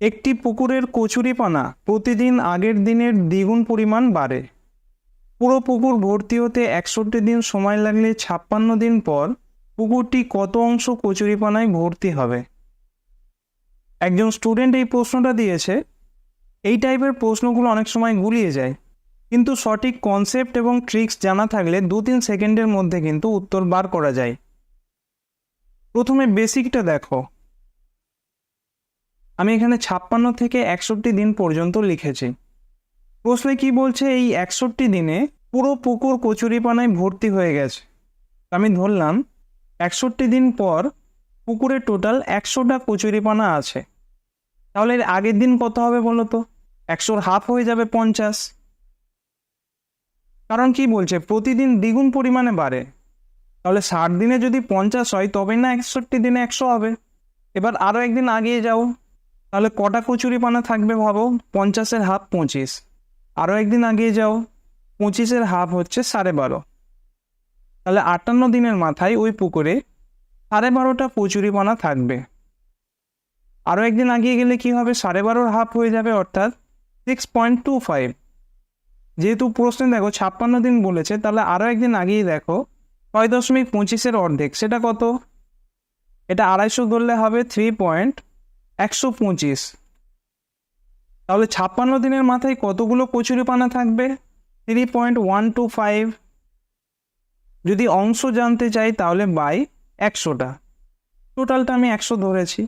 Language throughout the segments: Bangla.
একটি পুকুরের কচুরিপানা প্রতিদিন আগের দিনের দ্বিগুণ পরিমাণ বাড়ে। পুরো পুকুর ভর্তি হতে একষট্টি দিন সময় লাগলে ছাপ্পান্ন দিন পর পুকুরটি কত অংশ কচুরিপানায় ভর্তি হবে? একজন স্টুডেন্ট এই প্রশ্নটা দিয়েছে। এই টাইপের প্রশ্নগুলো অনেক সময় গুলিয়ে যায়। কিন্তু সঠিক কনসেপ্ট এবং ট্রিক্স জানা থাকলে দু তিন সেকেন্ডের মধ্যে কিন্তু উত্তর বার করা যায়। প্রথমে বেসিকটা দেখো। আমি এখানে ছাপ্পান্ন থেকে একষট্টি দিন পর্যন্ত লিখেছি। প্রশ্নে কি বলছে? এই একষট্টি দিনে পুরো পুকুর কচুরিপানায় ভর্তি হয়ে গেছে। আমি ধরলাম, একষট্টি দিন পর পুকুরে টোটাল একশোটা কচুরিপানা আছে। তাহলে এর আগের দিন কত হবে বলো তো? একশোর হাফ হয়ে যাবে পঞ্চাশ। কারণ কি বলছে? প্রতিদিন দ্বিগুণ পরিমাণে বাড়ে। তাহলে ষাট দিনে যদি পঞ্চাশ হয় তবে না একষট্টি দিনে একশো হবে। এবার আরও একদিন আগিয়ে যাও। তাহলে কটা কচুরিপানা থাকবে ভাবো? পঞ্চাশের হাফ পঁচিশ। আরও একদিন আগিয়ে যাও। পঁচিশের হাফ হচ্ছে সাড়ে বারো। তাহলে আটান্ন দিনের মাথায় ওই পুকুরে সাড়ে বারোটা কচুরিপানা থাকবে। আরও একদিন আগিয়ে গেলে কি হবে? সাড়ে বারোর হাফ হয়ে যাবে, অর্থাৎ সিক্স পয়েন্ট টু ফাইভ যেহেতু প্রশ্নে দেখো, ছাপ্পান্ন দিন বলেছে, তাহলে আরও একদিন আগিয়ে দেখো, ছয় দশমিক পঁচিশের অর্ধেক। সেটা কত? এটা আড়াইশো ধরলে হবে থ্রি পয়েন্ট একশো পঁচিশ। তাহলে ছাপ্পান্ন দিনের মাথায় কতগুলো কচুরিপানা থাকবে? Three point one two five যদি অংশ জানতে চাই তাহলে বাই একশোটা। টোটালটা আমি একশো ধরেছি।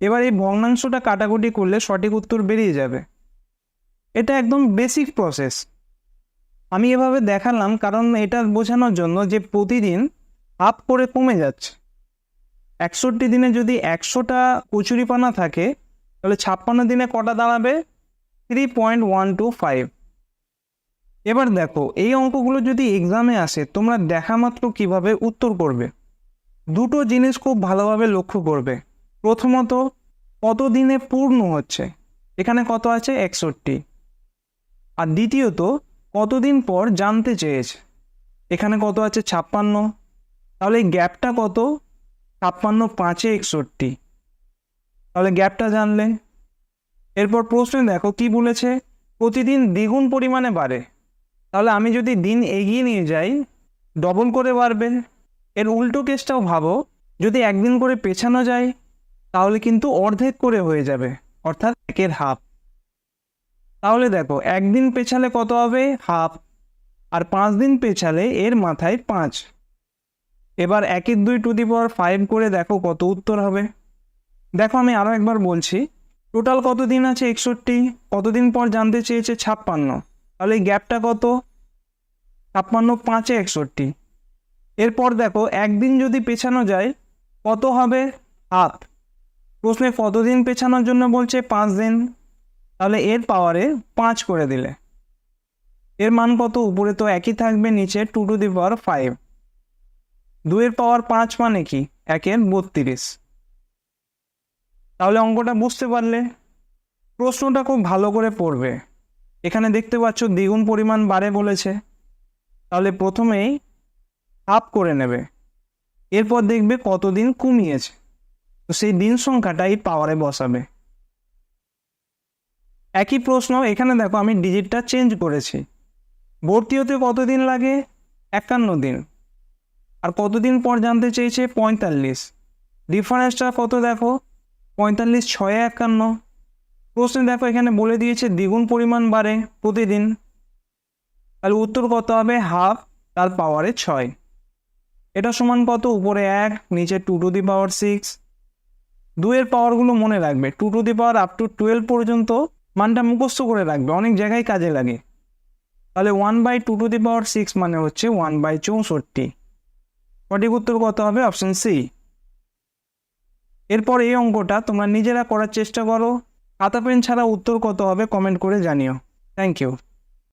এবার এই ভগ্নাংশটা কাটাকুটি করলে সঠিক উত্তর বেরিয়ে যাবে। এটা একদম বেসিক প্রসেস আমি এভাবে দেখালাম কারণ এটা বোঝানোর জন্য যে প্রতিদিন আপ করে কমে যাচ্ছে। একষট্টি দিনে যদি একশোটা কচুরিপানা থাকে, তাহলে ছাপ্পান্ন দিনে কটা দাঁড়াবে? Three point one two five এবার দেখো, এই অঙ্কগুলো যদি এক্সামে আসে, তোমরা দেখা মাত্র কীভাবে উত্তর করবে? দুটো জিনিস খুব ভালোভাবে লক্ষ্য করবে। প্রথমত, কত দিনে পূর্ণ হচ্ছে? এখানে কত আছে? একষট্টি। আর দ্বিতীয়ত, কতদিন পর জানতে চেয়েছে? এখানে কত আছে? ছাপ্পান্ন। তাহলে এই গ্যাপটা কত? ছাপ্পান্ন, পাঁচে একষট্টি। তাহলে গ্যাপটা জানলে। এরপর প্রশ্নে দেখো কি বলেছে? প্রতিদিন দ্বিগুণ পরিমাণে বাড়ে। তাহলে আমি যদি দিন এগিয়ে নিয়ে যাই, ডবল করে বাড়বে। এর উল্টো কেসটাও ভাবো, যদি একদিন করে পেছানো যায়, তাহলে কিন্তু অর্ধেক করে হয়ে যাবে, অর্থাৎ একের হাফ। তাহলে দেখো, একদিন পেছালে কত হবে? হাফ। আর পাঁচ দিন পেছালে এর মাথায় পাঁচ। এবার একের দুই টু দি পাওয়ার ফাইভ করে দেখো কত উত্তর হবে। দেখো আমি আরও একবার বলছি টোটাল কত দিন আছে একষট্টি? কতদিন পর জানতে চেয়েছে ছাপ্পান্ন? তাহলে গ্যাপটা কত? ছাপ্পান্ন পাঁচে একষট্টি। এরপর দেখো, একদিন যদি পেছানো যায়, কত হবে? হাফ প্রশ্নে কতদিন পেছানোর জন্য বলছে? পাঁচ দিন। তাহলে এর পাওয়ারে পাঁচ করে দিলে। এর মান কত? উপরে তো একই থাকবে, নিচে two to the power five দুয়ের পাওয়ার পাঁচ মানে কি? একের বত্রিশ। তাহলে অঙ্কটা বুঝতে পারলে প্রশ্নটা খুব ভালো করে পড়বে। এখানে দেখতে পাচ্ছ দ্বিগুণ পরিমাণ বাড়ে বলেছে। তাহলে প্রথমেই হাফ করে নেবে। এরপর দেখবে কতদিন কমিয়েছে। তো সেই দিন সংখ্যাটা এই পাওয়ারে বসাবে। একই প্রশ্ন, এখানে দেখো আমি ডিজিটটা চেঞ্জ করেছি। ভর্তি হতে কতদিন লাগে? একান্ন দিন। আর কতদিন পর জানতে চেয়েছে? পঁয়তাল্লিশ। ডিফারেন্সটা কত দেখো? পঁয়তাল্লিশ, ছয়ে, একান্ন। প্রশ্নে দেখো, এখানে বলে দিয়েছে দ্বিগুণ পরিমাণ বাড়ে প্রতিদিন। তাহলে উত্তর কত হবে? হাফ, তার পাওয়ারে ছয়। এটা সমান কত? উপরে এক, নিচে two to the power six দুয়ের পাওয়ারগুলো মনে রাখবে। Two to the power up to twelve পর্যন্ত মানটা মুখস্থ করে রাখবে। অনেক জায়গায় কাজে লাগে। তাহলে one by two to the power six মানে হচ্ছে ওয়ান বাই চৌষট্টি। সঠিক উত্তর কত হবে? অপশান সি এরপর এই অঙ্কটা তোমরা নিজেরা করার চেষ্টা করো। খাতা, পেন ছাড়া উত্তর কত হবে? কমেন্ট করে জানিও। Thank you